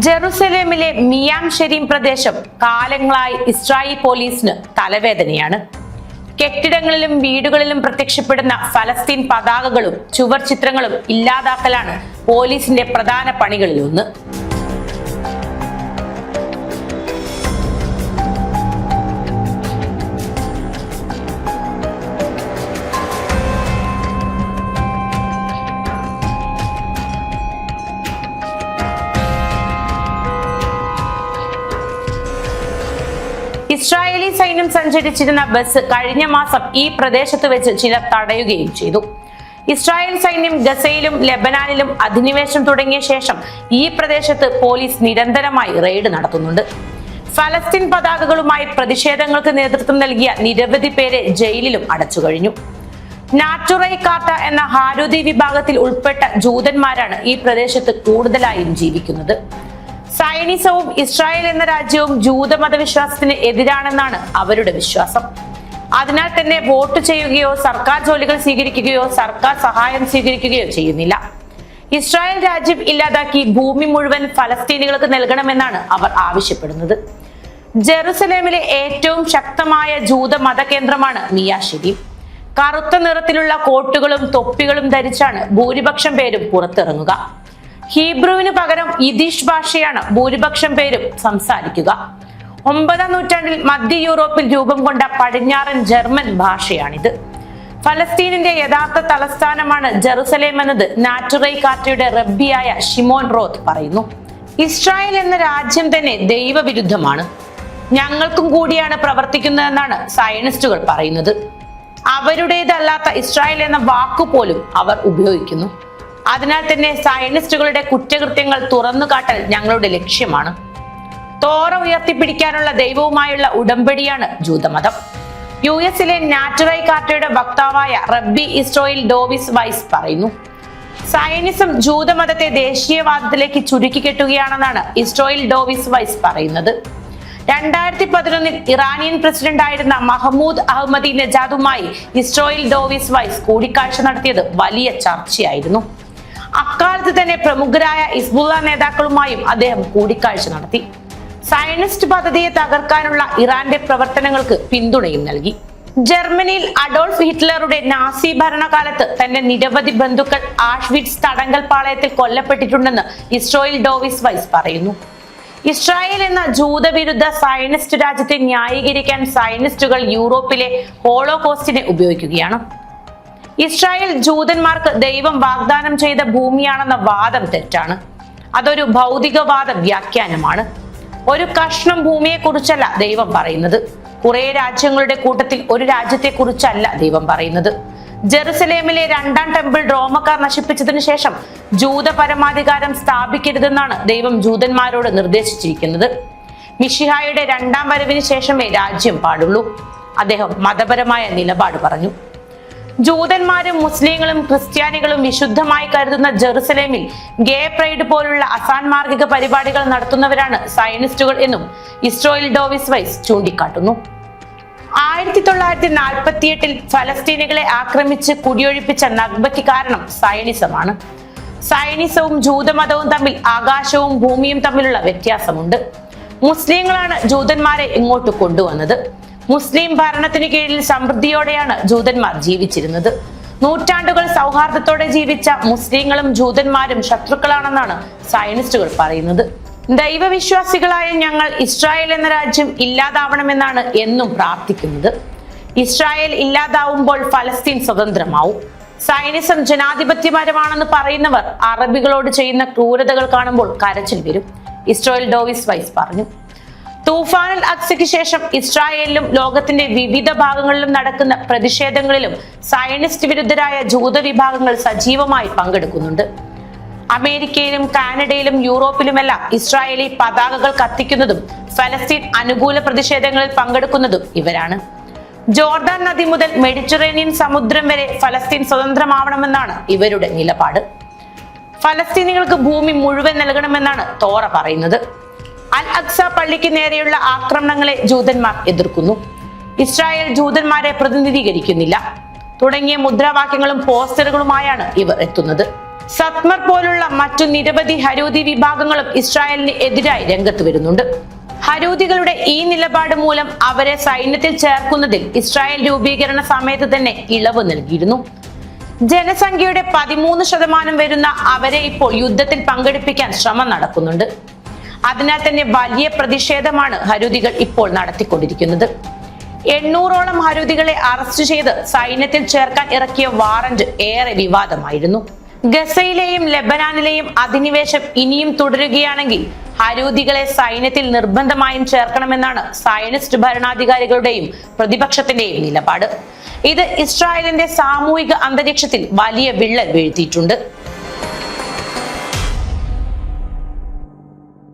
ജെറുസലേമിലെ മിയാം ഷെരീം പ്രദേശം കാലങ്ങളായി ഇസ്രായേൽ പോലീസിന് തലവേദനയാണ്. കെട്ടിടങ്ങളിലും വീടുകളിലും പ്രത്യക്ഷപ്പെടുന്ന ഫലസ്തീൻ പതാകകളും ചുവർ ചിത്രങ്ങളും ഇല്ലാതാക്കലാണ് പോലീസിന്റെ പ്രധാന പണികളിലൊന്ന് ഇസ്രായേലി സൈന്യം സഞ്ചരിച്ചിരുന്ന ബസ് കഴിഞ്ഞ മാസം ഈ പ്രദേശത്ത് വെച്ച് ചിലർ തടയുകയും ചെയ്തു. ഇസ്രായേൽ സൈന്യം ഗസയിലും ലെബനാനിലും അധിനിവേശം തുടങ്ങിയ ശേഷം ഈ പ്രദേശത്ത് പോലീസ് നിരന്തരമായി റെയ്ഡ് നടത്തുന്നുണ്ട്. ഫലസ്തീൻ പതാകകളുമായി പ്രതിഷേധങ്ങൾക്ക് നേതൃത്വം നൽകിയ നിരവധി പേരെ ജയിലിലും അടച്ചു കഴിഞ്ഞു. നാറ്റുറൈ കാട്ട എന്ന ഹാരൂദി വിഭാഗത്തിൽ ഉൾപ്പെട്ട ജൂതന്മാരാണ് ഈ പ്രദേശത്ത് കൂടുതലായും ജീവിക്കുന്നത്. സൈനിസവും ഇസ്രായേൽ എന്ന രാജ്യവും ജൂതമത വിശ്വാസത്തിന് എതിരാണെന്നാണ് അവരുടെ വിശ്വാസം. അതിനാൽ തന്നെ വോട്ട് ചെയ്യുകയോ സർക്കാർ ജോലികൾ സ്വീകരിക്കുകയോ സർക്കാർ സഹായം സ്വീകരിക്കുകയോ ചെയ്യുന്നില്ല. ഇസ്രായേൽ രാജ്യം ഇല്ലാതാക്കി ഭൂമി മുഴുവൻ ഫലസ്തീനികൾക്ക് നൽകണമെന്നാണ് അവർ ആവശ്യപ്പെടുന്നത്. ജെറുസലേമിലെ ഏറ്റവും ശക്തമായ ജൂത മതകേന്ദ്രമാണ് മിയാഷിരി കറുത്ത നിറത്തിലുള്ള കോട്ടുകളും തൊപ്പികളും ധരിച്ചാണ് ഭൂരിപക്ഷം പേരും പുറത്തിറങ്ങുക. ഹീബ്രുവിന് പകരം യിദീഷ് ഭാഷയാണ് ഭൂരിപക്ഷം പേരും സംസാരിക്കുക. ഒമ്പതാം നൂറ്റാണ്ടിൽ മധ്യ യൂറോപ്പിൽ രൂപം കൊണ്ട പടിഞ്ഞാറൻ ജർമ്മൻ ഭാഷയാണിത്. ഫലസ്തീനിന്റെ യഥാർത്ഥ തലസ്ഥാനമാണ് ജെറുസലേം എന്നത് നാറ്റുറൈ കാറ്റയുടെ റബ്ബിയായ ഷിമോൻ റോത്ത് പറയുന്നു. ഇസ്രായേൽ എന്ന രാജ്യം തന്നെ ദൈവവിരുദ്ധമാണ്. ഞങ്ങൾക്കും കൂടിയാണ് പ്രവർത്തിക്കുന്നതെന്നാണ് സയനിസ്റ്റുകൾ പറയുന്നത്. അവരുടേതല്ലാത്ത ഇസ്രായേൽ എന്ന വാക്കുപോലും അവർ ഉപയോഗിക്കുന്നു. അതിനാൽ തന്നെ സയനിസ്റ്റുകളുടെ കുറ്റകൃത്യങ്ങൾ തുറന്നു കാട്ടൽ ഞങ്ങളുടെ ലക്ഷ്യമാണ്. തോറ ഉയർത്തിപ്പിടിക്കാനുള്ള ദൈവവുമായുള്ള ഉടമ്പടിയാണ് ജൂതമതം. യു എസിലെ നാറ്റുറൈ കാർട്ടയുടെ വക്താവായ റബ്ബി ഇസ്രോയിൽ ഡോവിസ് വൈസ് പറയുന്നു സയനിസം ജൂതമതത്തെ ദേശീയവാദത്തിലേക്ക് ചുരുക്കി കെട്ടുകയാണെന്നാണ് ഇസ്രോയിൽ ഡോവിസ് വൈസ് പറയുന്നത്. രണ്ടായിരത്തി പതിനൊന്നിൽ ഇറാനിയൻ പ്രസിഡന്റ് ആയിരുന്ന മഹമ്മൂദ് അഹമ്മദി നജാദുമായി ഇസ്രോയിൽ ഡോവിസ് വൈസ് കൂടിക്കാഴ്ച നടത്തിയത് വലിയ ചർച്ചയായിരുന്നു. അക്കാലത്ത് തന്നെ പ്രമുഖരായ ഇസ്ബുള്ള നേതാക്കളുമായും അദ്ദേഹം കൂടിക്കാഴ്ച നടത്തി. സയനിസ്റ്റ് പദ്ധതിയെ തകർക്കാനുള്ള ഇറാന്റെ പ്രവർത്തനങ്ങൾക്ക് പിന്തുണയും നൽകി. ജർമ്മനിയിൽ അഡോൾഫ് ഹിറ്റ്ലറുടെ നാസി ഭരണകാലത്ത് തന്റെ നിരവധി ബന്ധുക്കൾ ആഷ്വിറ്റ്സ് തടങ്കൽ പാളയത്തിൽ കൊല്ലപ്പെട്ടിട്ടുണ്ടെന്ന് ഇസ്രോയിൽ ഡോവിസ് വൈസ് പറയുന്നു. ഇസ്രായേൽ എന്ന ജൂതവിരുദ്ധ സയനിസ്റ്റ് രാജ്യത്തെ ന്യായീകരിക്കാൻ സയനിസ്റ്റുകൾ യൂറോപ്പിലെ ഹോളോകോസ്റ്റിനെ ഉപയോഗിക്കുകയാണ്. ഇസ്രായേൽ ജൂതന്മാർക്ക് ദൈവം വാഗ്ദാനം ചെയ്ത ഭൂമിയാണെന്ന വാദം തെറ്റാണ്. അതൊരു ഭൗതികവാദ വ്യാഖ്യാനമാണ്. ഒരു കഷ്ണം ഭൂമിയെ കുറിച്ചല്ല ദൈവം പറയുന്നത്. കുറെ രാജ്യങ്ങളുടെ കൂട്ടത്തിൽ ഒരു രാജ്യത്തെ കുറിച്ചല്ല ദൈവം പറയുന്നത്. ജെറുസലേമിലെ രണ്ടാം ടെമ്പിൾ റോമക്കാർ നശിപ്പിച്ചതിനു ശേഷം ജൂത പരമാധികാരം സ്ഥാപിക്കരുതെന്നാണ് ദൈവം ജൂതന്മാരോട് നിർദ്ദേശിച്ചിരിക്കുന്നത്. മിഷിഹായുടെ രണ്ടാം വരവിന് ശേഷമേ രാജ്യം പാടുള്ളൂ. അദ്ദേഹം മതപരമായ നിലപാട് പറഞ്ഞു. ജൂതന്മാരും മുസ്ലിങ്ങളും ക്രിസ്ത്യാനികളും വിശുദ്ധമായി കരുതുന്ന ജെറുസലേമിൽ ഗേ പ്രൈഡ് പോലുള്ള അസാൻമാർഗിക പരിപാടികൾ നടത്തുന്നവരാണ് സയനിസ്റ്റുകൾ എന്നും ഇസ്രോയിൽ ഡോവിസ് വൈസ് ചൂണ്ടിക്കാട്ടുന്നു. ആയിരത്തി തൊള്ളായിരത്തി നാൽപ്പത്തി എട്ടിൽ ഫലസ്തീനികളെ ആക്രമിച്ച് കുടിയൊഴിപ്പിച്ച നഗ്ബയ്ക്ക് കാരണം സയനിസമാണ്. സയനിസവും ജൂതമതവും തമ്മിൽ ആകാശവും ഭൂമിയും തമ്മിലുള്ള വ്യത്യാസമുണ്ട്. മുസ്ലിങ്ങളാണ് ജൂതന്മാരെ ഇങ്ങോട്ട് കൊണ്ടുവന്നത്. മുസ്ലിം ഭരണത്തിന് കീഴിൽ സമൃദ്ധിയോടെയാണ് ജൂതന്മാർ ജീവിച്ചിരുന്നത്. നൂറ്റാണ്ടുകൾ സൗഹാർദ്ദത്തോടെ ജീവിച്ച മുസ്ലിങ്ങളും ജൂതന്മാരും ശത്രുക്കളാണെന്നാണ് സയനിസ്റ്റുകൾ പറയുന്നത്. ദൈവവിശ്വാസികളായ ഞങ്ങൾ ഇസ്രായേൽ എന്ന രാജ്യം ഇല്ലാതാവണമെന്നാണ് എന്നും പ്രാർത്ഥിക്കുന്നത്. ഇസ്രായേൽ ഇല്ലാതാവുമ്പോൾ ഫലസ്തീൻ സ്വതന്ത്രമാവും. സൈനിസം ജനാധിപത്യപരമാണെന്ന് പറയുന്നവർ അറബികളോട് ചെയ്യുന്ന ക്രൂരതകൾ കാണുമ്പോൾ കരച്ചിൽ വരും. ഇസ്രായേൽ ഡോവിസ് വൈസ് പറഞ്ഞു. തൂഫാനുൽ അക്സയ്ക്ക് ശേഷം ഇസ്രായേലിലും ലോകത്തിന്റെ വിവിധ ഭാഗങ്ങളിലും നടക്കുന്ന പ്രതിഷേധങ്ങളിലും സയനിസ്റ്റ് വിരുദ്ധരായ ജൂത വിഭാഗങ്ങൾ സജീവമായി പങ്കെടുക്കുന്നുണ്ട്. അമേരിക്കയിലും കാനഡയിലും യൂറോപ്പിലുമെല്ലാം ഇസ്രായേലി പതാകകൾ കത്തിക്കുന്നതും ഫലസ്തീൻ അനുകൂല പ്രതിഷേധങ്ങളിൽ പങ്കെടുക്കുന്നതും ഇവരാണ്. ജോർദാൻ നദി മുതൽ മെഡിറ്ററേനിയൻ സമുദ്രം വരെ ഫലസ്തീൻ സ്വതന്ത്രമാവണമെന്നാണ് ഇവരുടെ നിലപാട്. ഫലസ്തീനികൾക്ക് ഭൂമി മുഴുവൻ നൽകണമെന്നാണ് തോറ പറയുന്നത്. അൽ അക്സ പള്ളിക്ക് നേരെയുള്ള ആക്രമണങ്ങളെ ജൂതന്മാർ എതിർക്കുന്നു. ഇസ്രായേൽ ജൂതന്മാരെ പ്രതിനിധീകരിക്കുന്നില്ല. തുടങ്ങിയ മുദ്രാവാക്യങ്ങളും പോസ്റ്ററുകളുമായാണ് ഇവർ എത്തുന്നത്. സത്മർ പോലുള്ള മറ്റു നിരവധി ഹരൂതി വിഭാഗങ്ങളും ഇസ്രായേലിന് എതിരായി രംഗത്ത് വരുന്നുണ്ട്. ഹരൂതികളുടെ ഈ നിലപാട് മൂലം അവരെ സൈന്യത്തിൽ ചേർക്കുന്നതിൽ ഇസ്രായേൽ രൂപീകരണ സമയത്ത് തന്നെ ഇളവ് നൽകിയിരുന്നു. ജനസംഖ്യയുടെ പതിമൂന്ന് ശതമാനം വരുന്ന അവരെ ഇപ്പോൾ യുദ്ധത്തിൽ പങ്കെടുപ്പിക്കാൻ ശ്രമം നടക്കുന്നുണ്ട്. അതിനാൽ തന്നെ വലിയ പ്രതിഷേധമാണ് ഹരൂതികൾ ഇപ്പോൾ നടത്തിക്കൊണ്ടിരിക്കുന്നത്. എണ്ണൂറോളം ഹരൂതികളെ അറസ്റ്റ് ചെയ്ത് സൈന്യത്തിൽ ചേർക്കാൻ ഇറക്കിയ വാറന്റ് ഏറെ വിവാദമായിരുന്നു. ഗസയിലെയും ലെബനാനിലെയും അധിനിവേശം ഇനിയും തുടരുകയാണെങ്കിൽ ഹരൂതികളെ സൈന്യത്തിൽ നിർബന്ധമായും ചേർക്കണമെന്നാണ് സയനിസ്റ്റ് ഭരണാധികാരികളുടെയും പ്രതിപക്ഷത്തിന്റെയും നിലപാട്. ഇത് ഇസ്രായേലിന്റെ സാമൂഹിക അന്തരീക്ഷത്തിൽ വലിയ വിള്ളൽ വീഴ്ത്തിയിട്ടുണ്ട്.